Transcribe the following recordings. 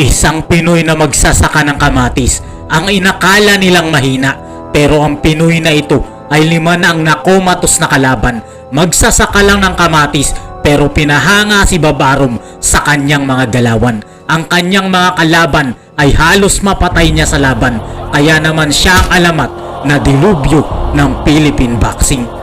Isang Pinoy na magsasaka ng kamatis ang inakala nilang mahina pero ang Pinoy na ito ay lima na ang nakomatos na kalaban. Magsasaka lang ng kamatis pero pinahanga si Babarom sa kanyang mga galawan. Ang kanyang mga kalaban ay halos mapatay niya sa laban kaya naman siya ang alamat na dilubyo ng Philippine Boxing.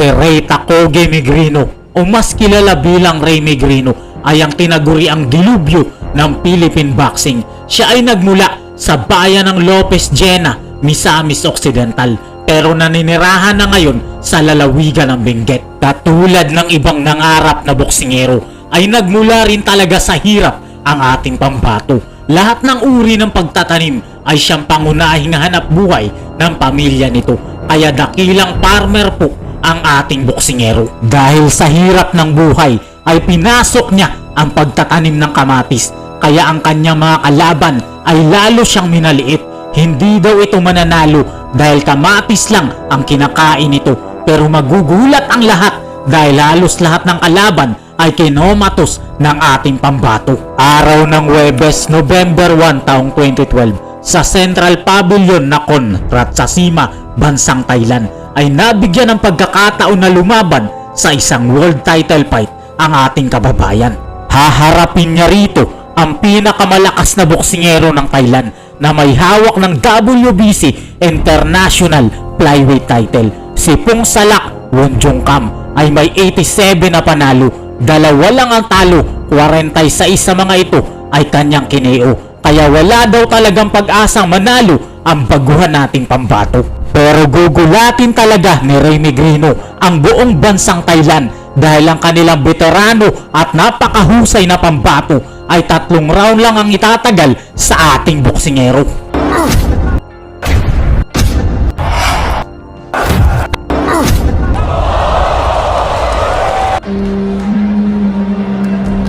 Si Ray Takoge Migrino o mas kilala bilang Ray Migrino ay ang tinaguri ang dilubyo ng Philippine Boxing. Siya ay nagmula sa bayan ng Lopez Jena, Misamis Occidental pero naninirahan na ngayon sa lalawigan ng Benguet. Katulad ng ibang nangarap na boksingero ay nagmula rin talaga sa hirap ang ating pambato. Lahat ng uri ng pagtatanim ay siyang pangunahing hanap buhay ng pamilya nito. Kaya dakilang farmer po ang ating boksingero. Dahil sa hirap ng buhay ay pinasok niya ang pagtatanim ng kamatis. Kaya ang kanyang mga kalaban ay lalo siyang minaliit. Hindi daw ito mananalo dahil kamatis lang ang kinakain nito. Pero magugulat ang lahat dahil halos lahat ng kalaban ay kinomatos ng ating pambato. Araw ng Webes, November 1 taong 2012 sa Central Pavilion Nakhon, Ratchasima, bansang Thailand ay nabigyan ng pagkakataon na lumaban sa isang world title fight ang ating kababayan. Haharapin niya rito ang pinakamalakas na boksingero ng Thailand na may hawak ng WBC International Flyweight title. Si Pung Salak Wonjong Kam ay may 87 na panalo, dalawa lang ang talo, 46 sa mga ito ay kanyang kineo. Kaya wala daw talagang pag-asang manalo ang baguhan nating pambato. Pero gugulatin talaga ni Ray Migrino ang buong bansang Thailand dahil ang kanilang veterano at napakahusay na pambato ay tatlong round lang ang itatagal sa ating boksingero.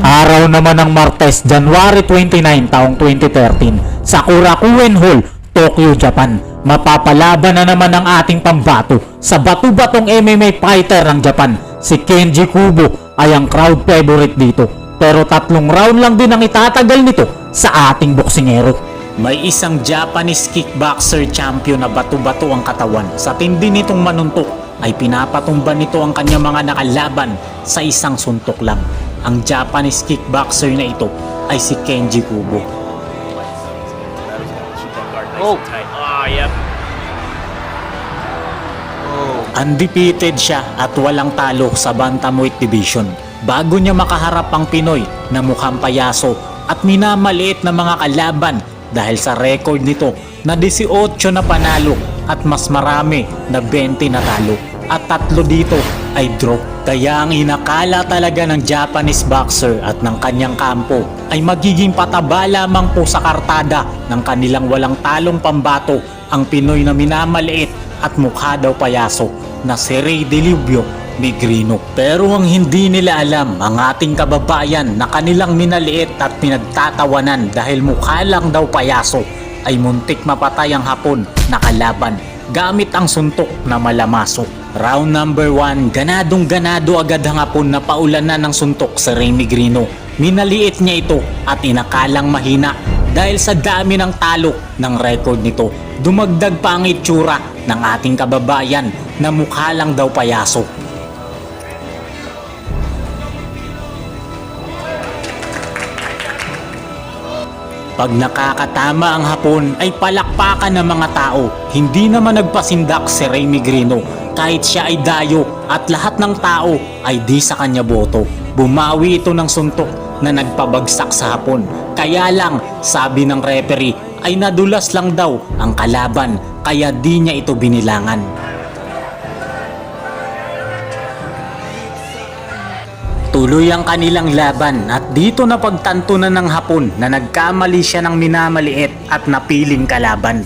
Araw naman ng Martes, January 29, taong 2013, sa Kurakuen Hall, Tokyo, Japan. Mapapalaban na naman ang ating pambato sa batu-batong MMA fighter ng Japan. Si Kenji Kubo ay ang crowd favorite dito. Pero tatlong round lang din ang itatagal nito sa ating boksingero. May isang Japanese kickboxer champion na bato-bato ang katawan. Sa tindi nitong manuntok ay pinapatumba nito ang kanyang mga nakalaban sa isang suntok lang. Ang Japanese kickboxer na ito ay si Kenji Kubo. Oh. Undefeated siya at walang talo sa Bantamweight Division. Bago niya makaharap ang Pinoy na mukhang payaso at minamaliit na mga kalaban dahil sa record nito na 18 na panalo at mas marami na 20 na talo at tatlo dito ay draw. Kaya ang inakala talaga ng Japanese boxer at ng kanyang kampo ay magiging pataba lamang po sa kartada ng kanilang walang talong pambato ang Pinoy na minamaliit at mukha daw payaso na si Ray Delubio Migrino. Pero ang hindi nila alam ang ating kababayan na kanilang minaliit at pinagtatawanan dahil mukha lang daw payaso ay muntik mapatay ang hapon na kalaban gamit ang suntok na malamaso. Round number 1, ganadong ganado agad ang hapon na paulanan ng suntok sa Ray Migrino. Minaliit niya ito at inakalang mahina dahil sa dami ng talo ng record nito. Dumagdag pa ang itsura ng ating kababayan na mukha lang daw payaso. Pag nakakatama ang hapon ay palakpakan ng mga tao. Hindi naman nagpasindak si Ray Migrino kahit siya ay dayo at lahat ng tao ay di sa kanya boto. Bumawi ito ng suntok na nagpabagsak sa hapon. Kaya lang, sabi ng referee, ay nadulas lang daw ang kalaban kaya di niya ito binilangan. Tuloy ang kanilang laban at dito na pagtanto na ng hapon na nagkamali siya ng minamaliit at napiling kalaban.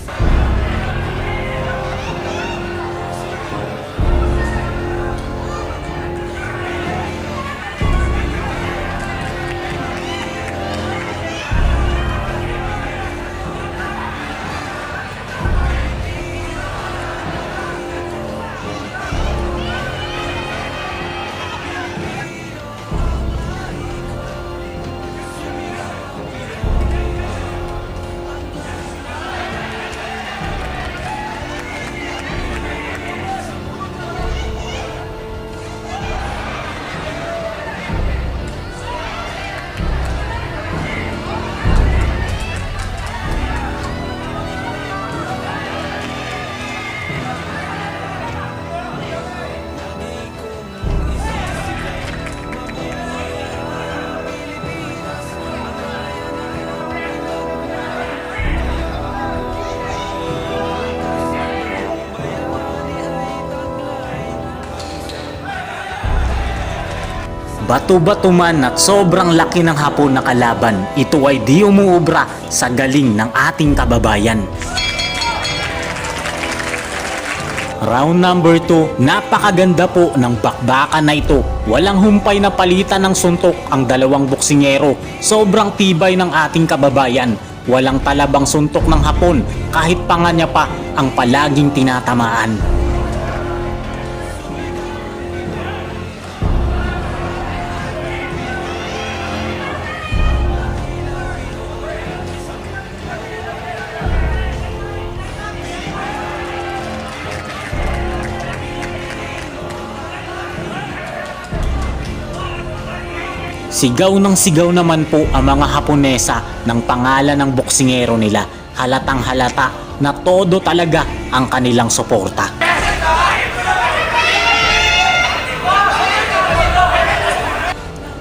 Bato-bato man at sobrang laki ng hapon na kalaban, ito ay di umuubra sa galing ng ating kababayan. Round number 2, napakaganda po ng bakbakan na ito. Walang humpay na palitan ng suntok ang dalawang boksingero. Sobrang tibay ng ating kababayan. Walang talabang suntok ng hapon kahit pa nga niya pa ang palaging tinatamaan. Sigaw ng sigaw naman po ang mga Haponesa ng pangalan ng boksingero nila. Halatang halata na todo talaga ang kanilang suporta.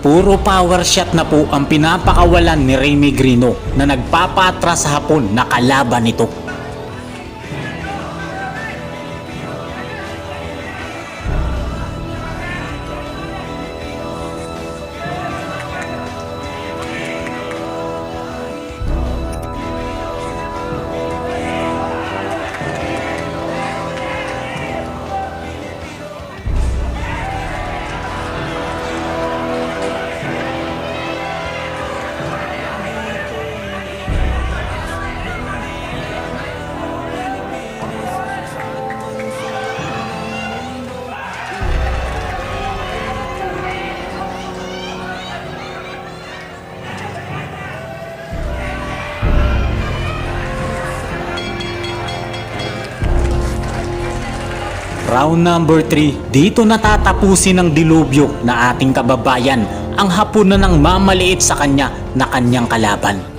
Puro power shot na po ang pinapakawalan ni Remy Grino na nagpapatras sa hapon na kalaban nito. Round number 3, dito natatapusin ng dilubyo na ating kababayan ang hapon na nang mamaliit sa kanya na kanyang kalaban.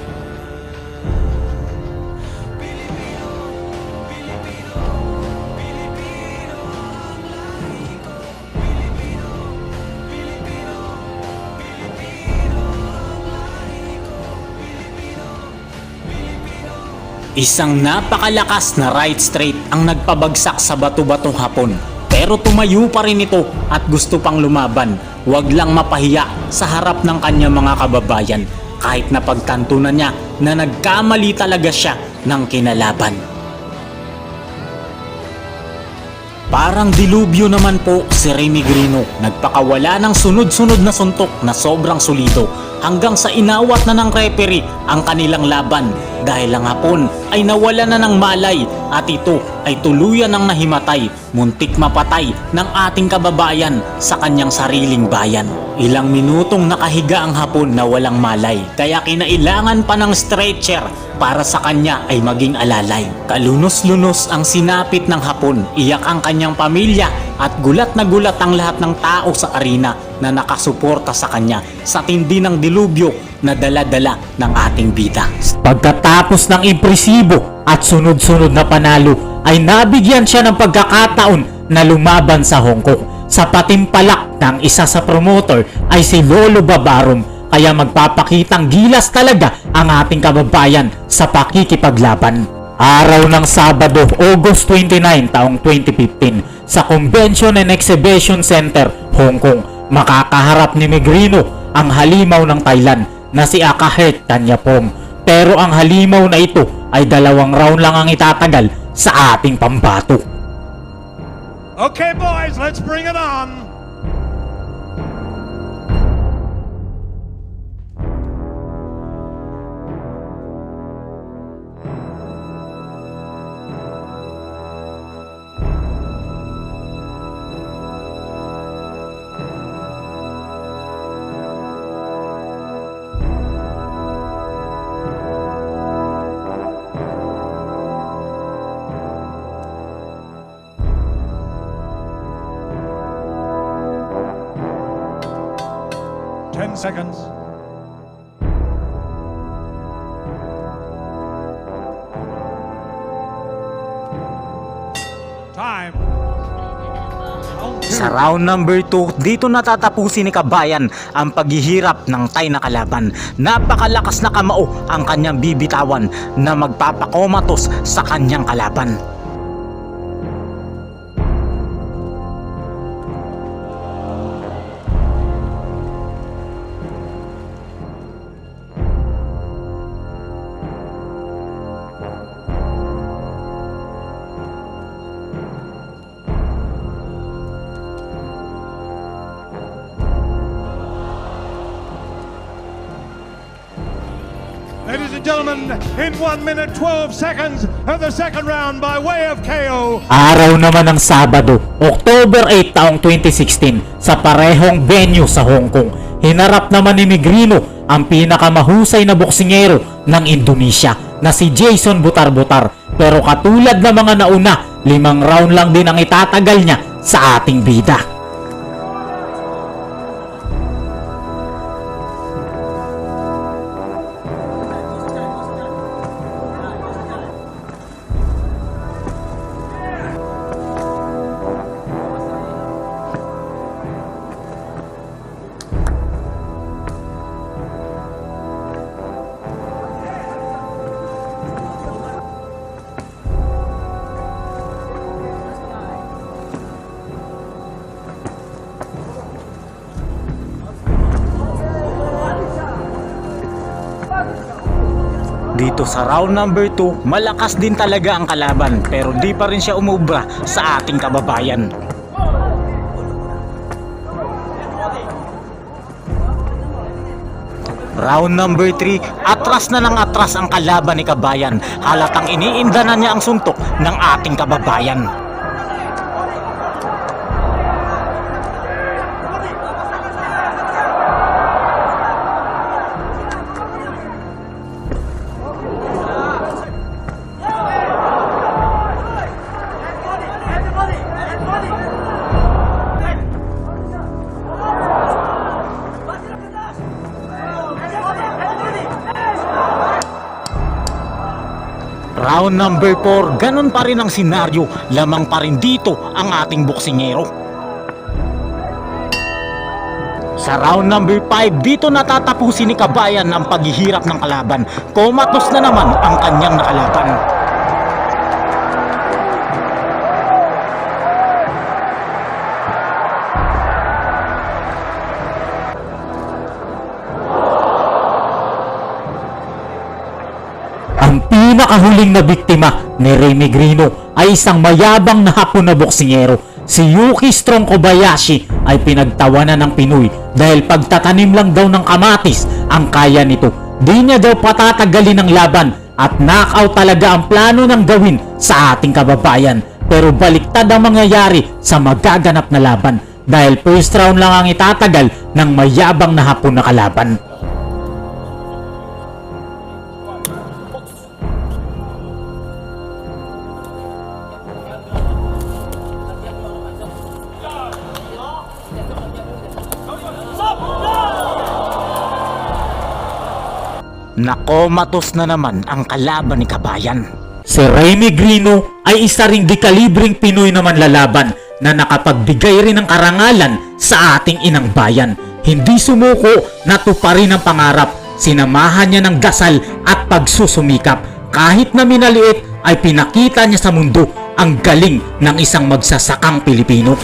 Isang napakalakas na right straight ang nagpabagsak sa bato-batong hapon. Pero tumayo pa rin ito at gusto pang lumaban. Huwag lang mapahiya sa harap ng kanyang mga kababayan kahit napagtanto na niya na nagkamali talaga siya ng kinalaban. Parang dilubyo naman po si Remy Grino. Nagpakawala ng sunod-sunod na suntok na sobrang solido hanggang sa inawat na ng referee ang kanilang laban. Dahil ang hapon ay nawala na ng malay at ito ay tuluyan ng nahimatay, muntik mapatay ng ating kababayan sa kanyang sariling bayan. Ilang minutong nakahiga ang hapon na walang malay. Kaya kinailangan pa ng stretcher para sa kanya ay maging alalay. Kalunos-lunos ang sinapit ng hapon, iyak ang kanyang pamilya at gulat na gulat ang lahat ng tao sa arena na nakasuporta sa kanya sa tindi ng dilubyo na dala-dala ng ating bida. Pagkatapos ng impresibo at sunod-sunod na panalo ay nabigyan siya ng pagkakataon na lumaban sa Hong Kong. Sa patimpalak ng isa sa promoter ay si Lolo Babarom kaya magpapakitang gilas talaga ang ating kababayan sa pakikipaglaban. Araw ng Sabado, August 29 taong 2015 sa Convention and Exhibition Center, Hong Kong, makakaharap ni Negrino ang halimaw ng Thailand na si Akahert Tanyapong. Pero ang halimaw na ito ay dalawang round lang ang itatagal sa ating pambato. Okay, boys, let's bring it on. Seconds. Time. Sa round number 2, dito natatapusin ni Kabayan ang paghihirap ng Tay na kalaban. Napakalakas na kamao ang kanyang bibitawan na magpapakomatos sa kanyang kalaban. Gentlemen, in 1 minute 12 seconds of the second round by way of KO, Araw naman ng Sabado, October 8 taong 2016 sa parehong venue sa Hong Kong. Hinarap naman ni Negrino ang pinakamahusay na boksingero ng Indonesia na si Jason Butar-Butar. Pero katulad ng mga nauna, limang round lang din ang itatagal niya sa ating bida. Dito sa round number 2, malakas din talaga ang kalaban pero di pa rin siya umubra sa ating kababayan. Round number 3, atras na ng atras ang kalaban ni Kabayan. Halatang iniinda na niya ang suntok ng ating kababayan. Round number 4, ganun pa rin ang senaryo, lamang pa rin dito ang ating boksingero. Sa round number 5, dito natatapusin ni Kabayan ang paghihirap ng kalaban. Komatos na naman ang kanyang nakalaban. Pinakahuling na biktima ni Remy Grino ay isang mayabang na hapon na boksingero. Si Yuki Strong Kobayashi ay pinagtawanan ng Pinoy dahil pagtatanim lang daw ng kamatis ang kaya nito. Di niya daw patatagalin ang laban at knockout talaga ang plano ng gawin sa ating kababayan. Pero baliktad ang mangyayari sa magaganap na laban dahil first round lang ang itatagal ng mayabang na hapon na kalaban. Nakomatos na naman ang kalaban ni Kabayan. Si Remy Grino ay isa ring dekalibring Pinoy naman lalaban na nakapagbigay rin ng karangalan sa ating inang bayan. Hindi sumuko, natuparin ang pangarap. Sinamahan niya ng dasal at pagsusumikap. Kahit na minaliit ay pinakita niya sa mundo ang galing ng isang magsasakang Pilipino.